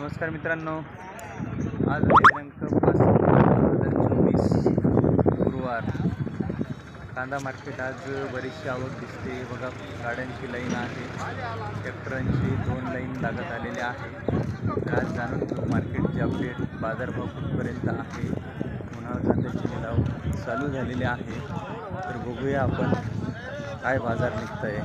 नमस्कार मित्रांनो. आज दिनांक पाच दोन हजार चोवीस गुरुवार. कांदा मार्केट आज बरीचशी आवक दिसते. बघा गाड्यांची लाईन आहे. ट्रॅक्टरांची दोन लाईन लागत आलेल्या आहे. तर आज जाणून घेऊ मार्केटचे अपडेट बाजारभाव कुठपर्यंत आहे? पुन्हा कांद्याची लिलाव चालू झालेले आहे. तर बघूया आपण काय बाजार निघत आहे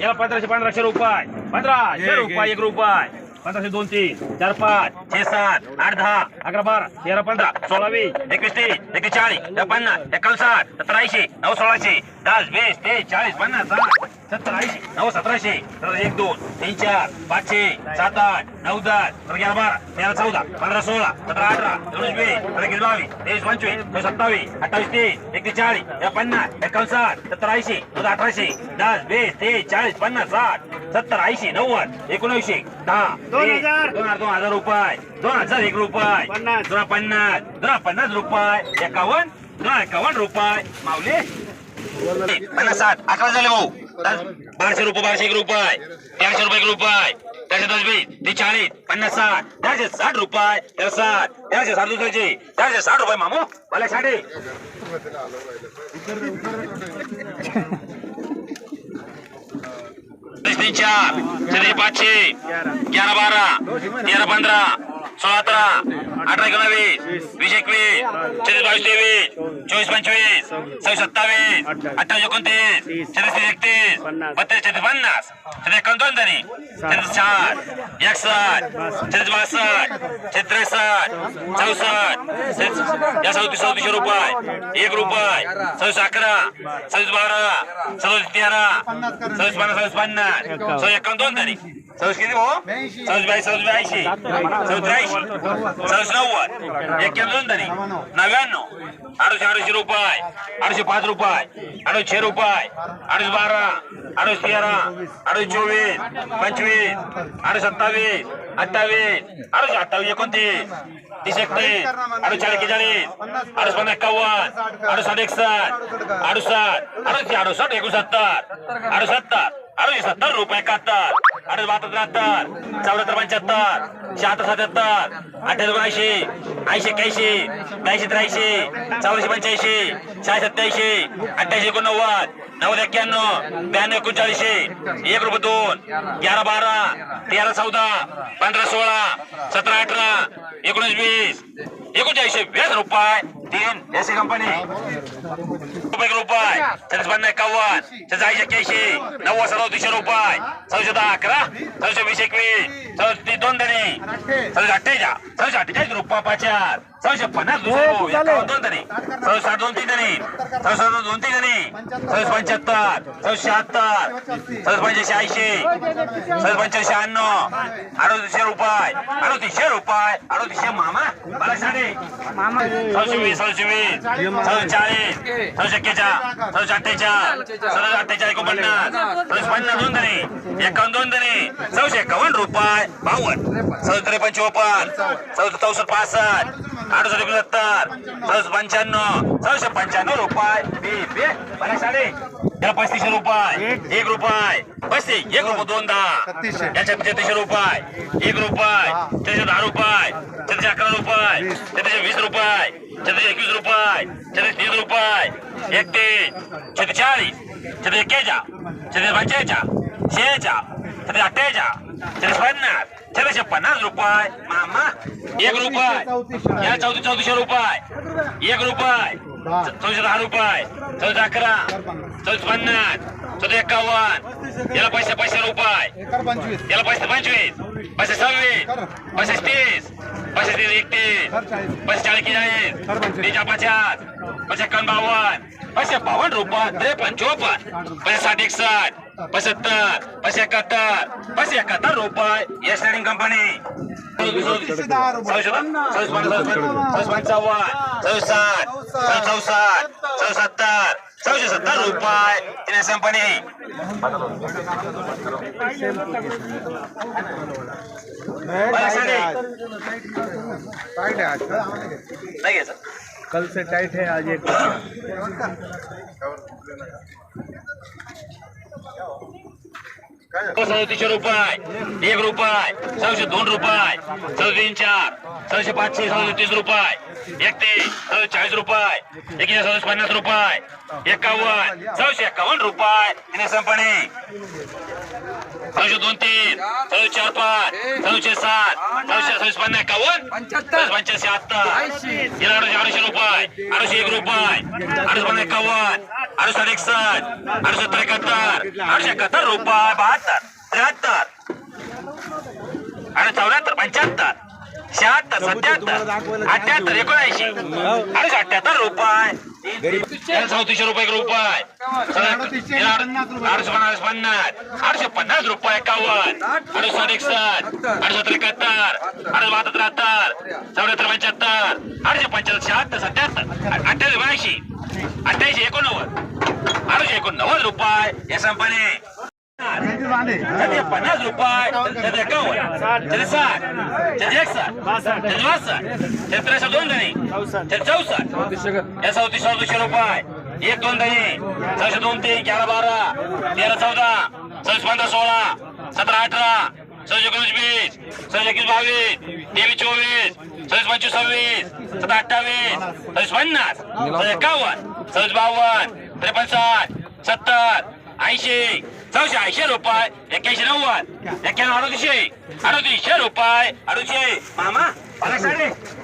याला पंधराशे पंधराशे रुपये. पंधराशे रुपये एक रुपये. पंधराशे दोन तीन चार पाच छे सात आठ दहा अकरा बारा तेरा पंधरा सोळा वीस एकवीस तीस एकवीस चाळीस पन्नास एकावन्न साठ सत्तर ऐंशी नऊ सोळाशे दस वीस तेवीस चाळीस पन्नास सत्तर ऐंशी नऊ सतराशे सतरा एक दोन तीन चार पाचशे सात आठ नऊ बारा तेरा चौदा पंधरा सोळा सतरा अठरा एकोणीस वीस बावीस तेवीस पंचवीस चोवीस सत्तावीस अठ्ठावीस तीस एकतीस चाळीस या पन्नास एकावन्न साठ सत्तर ऐंशी चौदा अठराशे दस वीस तेवीस चाळीस पन्नास साठ सत्तर ऐंशी नव्वद एकोणऐंशी दहा दोन हजार. दोन हजार दोन रुपये दोन हजार एक रुपये. दोन पन्नास दोन पन्नास रुपये एकावन्न दोन एकावन्न रुपये माऊली पन्नास साठ अकरा झाले भाऊ बाराशे रुपये बाराशे एक साठ तेराशे साठ रुपये तेरा साठ तेराशे साठ दुसऱ्याचे तेराशे साठ रुपये मामू मला साडे तीन चार छत्तीस पाचशे ग्यारा बारा तेरा पंधरा सोळा सतरा अठरा एकोणावीस वीस एकवीस छत्तीस बावीस तेवीस चोवीस पंचवीस सव्वीस सत्तावीस अठ्ठावीस एकोणतीस छत्तीस तीस एकतीस बत्तीस छत्तीस पन्नास छत्तीस एकोणदोन तरी छत्तीस साठ एकसष्ट छत्तीस बासष्ट छत्तीस त्रेसष्ट चौसष्ट या चौतीस चौतीसशे रुपये एक रुपये सव्वीस अकरा सव्वीस बारा सव्वीस तेरा सव्वीस पन्नास सव्वीस पन्नास सव्वीस एकोणदोन दोन तरी. सव्वीस किती भाऊ? सव्वीस बाईस सव्वीस ब्याऐंशी. सव्वीस त्र्याऐंशी. सव्वीस नव्वद. एक्क्याण्णव तरी नव्याण्णव. अडीचशे अडीचशे रुपये. अडीचशे पाच रुपये. अडीचशे रुपये. अडीच बारा. अडीच तेरा. अडीच चोवीस. पंचवीस. अडीच सत्तावीस. अठ्ठावीस. अडीच अठ्ठावीस एकोणतीस. तीस एकतीस. अडीच चाळीस चाळीस अडीच पन्नास एकावन्न अडीच साठ एकसष्ट. अडुसष्ट अडीचशे अडुसष्ट एकोणसत्तर. अडुसत्तर अडीचशे सत्तर रुपये एकाहत्तर. अडीच बहात्तर त्र्याहत्तर चौऱ्याहत्तर पंच्याहत्तर शहात्तर सत्याहत्तर अठ्ठ्याहत्तर ऐंशी ऐंशी एक्क्याऐंशी ब्याऐंशी त्र्याऐंशी चौऱ्याऐंशी पंच्याऐंशी शहा सत्याऐंशी अठ्ठ्याऐंशी एकोणनव्वद नव्वद एक्क्याण्णव ब्याण्णव एकोणचाळीसशे एक रुपये दोन ग्यारा बारा तेरा चौदा पंधरा सोळा सतरा अठरा एकोणीस वीस एकोणचाळीसशे वीस रुपये तीन एसी कंपनी रुपये रुपये. चाळीस पन्नास एकावन्न. चाळीस एक्क्याऐंशी. नव्वद सदतीसशे रुपये. चौशे दहा अकरा. चौशे वीस एकवीस. चौतीस दोन अठ्ठेचाळीस रुपये पाचार. पन्नास एकावन्न दोन तीन चौशे साठ दोन तीन पंच्याहत्तर. शहात्तर. पंच्याऐंशी ऐंशी. पंच्याऐंशी शहाण्णव अडोतीसशे रुपये. अडोतीसशे रुपये. अडोतीसशे मामा. मला साडे. चौशे वीस चौशे वीस चौशे चाळीस. चौशे एक्केचाळ अठ्ठेचाळ चौशे अठ्ठेचाळ एकोणपन्नास. पन्नास दोन धनी एकावन्न दोन धनी चौशे एकावन्न रुपये. बावन्न. चौशे चोपन्न चौशे चौसष्ट पासष्ट अडुसष्ट एकोणसत्तर चौशे पंच्याण्णव चौशे पंच्याण्णव रुपये. पस्तीसशे रुपये. एक रुपये. पस्तीस एक रुपये दोन दहा याच्या छत्तीसशे रुपये. एक रुपये. त्याचे दहा रुपये. त्याचे अकरा रुपये. त्याचे वीस रुपये. छत्तीस एकवीस रुपये. छत्तीस तीस रुपये. एकतीस. छत्तीस चाळीस. छत्तीस एक्केचाळ छत्तीस पंचेचाळ शेहेचाळ छत्तीस अठ्ठेचाळ छत्तीस पन्नास पन्नास रुपये. मामा एक रुपये. या चौतीस चौतीसशे रुपये. एक रुपये. चौशे दहा रुपये. चौदा अकरा. चौशे पन्नास. चौशे एकावन्न. याला पैसे पैसे रुपये. याला पैसे पंचवीस. पैसे सव्वीस. पैसे तीस. पैसे तीस एकतीस. पैसे चाळीस चाळीस. तीनशे पचास पैसे एकावन्न बावन्न. पैसे बावन्न रुपये. त्रेपन्न चोपन्न. पैसे साठ एकसष्ट. पचहत्तर पैसे एकाहत्तर पैसे एकाहत्तर रुपये यस स्टँडिंग कंपनी चौशे सत्तर रुपये तिने कंपनी कल से टाइट है आज एक। सदतीसशे रुपये एक रुपये सहाशे दोन रुपये सदतीन चार सहाशे पाचशे सदतीस रुपये एक ते सहाशे चाळीस रुपये एक सहाशे पन्नास रुपये एकावन्न सहाशे एकावन्न रुपये आणि सहाशे दोन तीन सहाशे चार पाच सहाशे सात सहाशे सहाशे पन्नास एकावन्न पंच्याऐंशी अठ्ठा गेला अडीचशे अडीचशे रुपये अडीचशे एक रुपये अडीचशे पन्नास एकावन्न अडीचशे साठ एकसष्ट अडीचशे सत्तर एकाहत्तर अडीचशे एकाहत्तर रुपये त्र्याहत्तर आणि चौऱ्याहत्तर पंच्याहत्तर. शहात्तर सत्याहत्तर अठ्याहत्तर एकोणऐंशी. अडीचशे अठ्याहत्तर रुपये. चौतीसशे रुपये रुपये. अडीचशे पन्नास पन्नास अडीचशे पन्नास रुपये एकावन्न. अडीचशे साठ एकसष्ट. अडीचशे त्र्याहत्तर अडीचशे बहात्तर त्र्याहत्तर. चौऱ्याहत्तर पंच्याहत्तर. अडीचशे पंच्याहत्तर शहात्तर सत्याहत्तर. अठ्ठावीस ब्याऐंशी. अठ्ठ्याऐंशी एकोणनव्वद. अडीचशे एकोणनव्वद रुपये. या संपाने त्याचे पन्नास रुपये? त्याचे एकावन्न त्याचे साठ? त्याचे एकसष्ट? त्याचे बासष्ट? त्याचे त्रेसष्ट दोन जणी? त्याचे चौसष्ट? या चौतीस चौतीसशे रुपये. एक दोन दही सहाशे दोन तीन ग्यारा बारा. तेरा चौदा. सव्वीस पंधरा सोळा. सतरा अठरा. सव्वीस एकोणीस वीस. सव्वीस एकवीस बावीस. तेवीस चोवीस. सव्वीस पंचवीस सव्वीस. सतरा अठ्ठावीस. सव्वीस पन्नास. सव्वीस एकावन्न. सव्वीस बावन्न. त्रेपन्न साठ. सत्तर. ऐंशी. चौशे ऐंशी रुपये. एक्क्याऐंशी नव्वद. एक्क्याण्णव अडतीसशे. अडतीसशे रुपये. अडीचशे मामा मला साडे.